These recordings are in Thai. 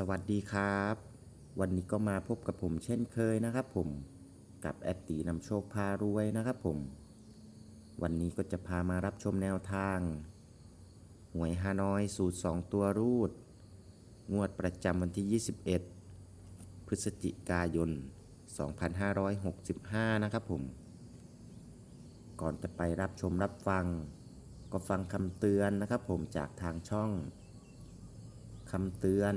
สวัสดีครับ วันนี้ก็มาพบกับผมเช่นเคยนะครับผมกับแอดตีนำโชคพารวยนะครับผม วันนี้ก็จะพามารับชมแนวทางหวยฮานอยสูตร 2 ตัวรูด งวดประจำวันที่ 21 พฤศจิกายน 2565 นะครับผม ก่อนจะไปรับชมรับฟัง ก็ฟังคำเตือนนะครับผมจากทางช่องคำเตือน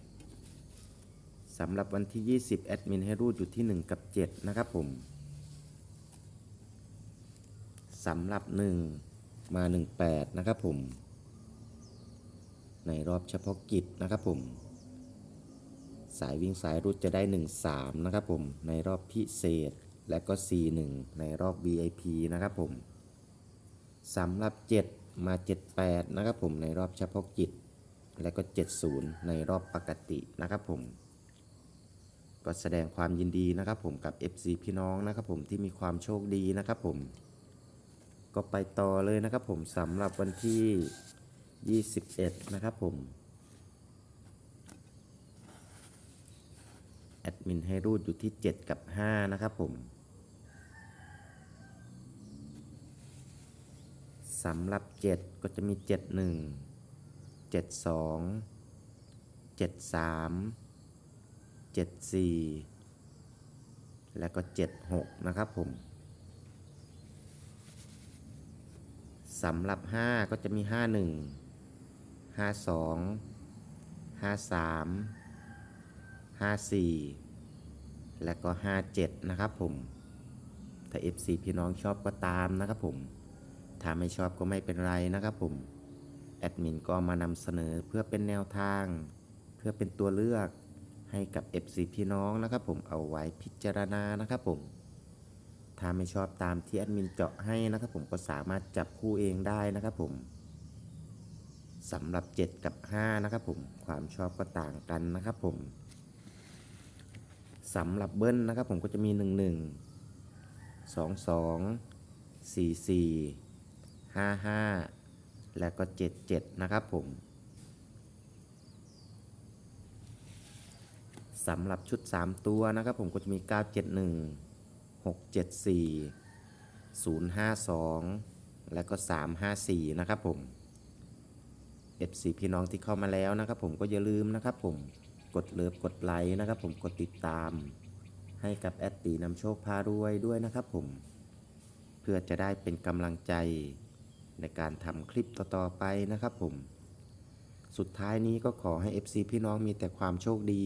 สำหรับวันที่ 20 แอดมินให้รูดอยู่ที่ 1 กับ 7 นะครับผมสำหรับ 1 มา 18 นะครับผม ในรอบเฉพาะกิจนะครับผม สายวิ่งสายรูดจะได้ 1 3 นะครับผม ในรอบพิเศษและก็4 1ในรอบ VIP นะครับผมสำหรับ 7 มา 78 นะครับผมในรอบเฉพาะกิจ และก็ 70 ในรอบปกตินะครับผม ก็แสดงความยินดีนะครับผมกับ FC พี่น้องนะครับผมที่มีความโชคดีนะครับผม ก็ไปต่อเลยนะครับผมสำหรับวันที่ 21 นะครับผมแอดมินให้รูดอยู่ที่ 7 กับ 5 นะครับผมสำหรับ 7 ก็จะมี 71เจ็ ดสองเจ็ดสี่แล้วก็เจ็ดหกนะครับผมสำหรับห้าก็จะมีห้าหนึ่งห้าสองห้าสามห้าสี่และก็ห้าเจ็ดนะครับผม ถ้า FC พี่น้องชอบก็ตามนะครับผม ถ้าไม่ชอบก็ไม่เป็นไรนะครับผม แอดมินก็มานำเสนอเพื่อเป็นแนวทาง เพื่อเป็นตัวเลือก ให้กับ FC พี่น้องนะครับผมเอาไว้พิจารณานะครับผมถ้าไม่ชอบตามที่แอดมินเจาะให้นะครับผมก็สามารถจับคู่เองได้นะครับผมสำหรับ 7 กับ 5 นะครับผมความชอบก็ต่างกันนะครับผมสำหรับเบิ้ลนะครับผมก็จะมี 1 1 2 2 4 4 5 5 แล้วก็ 77 นะครับผม สำหรับชุด 3 ตัวนะครับผมก็จะมี 971 674 052 และก็ 354 นะครับผม FC พี่น้องที่เข้ามาแล้วนะครับผมก็อย่าลืมนะครับผมกดเลิฟกดไลค์นะครับผมกดติดตาม ให้กับแอดตีนำโชคพารวยด้วยนะครับผม เพื่อจะได้เป็นกำลังใจในการทำคลิปต่อๆไปนะครับผม สุดท้ายนี้ก็ขอให้ FC พี่น้องมีแต่ความโชคดี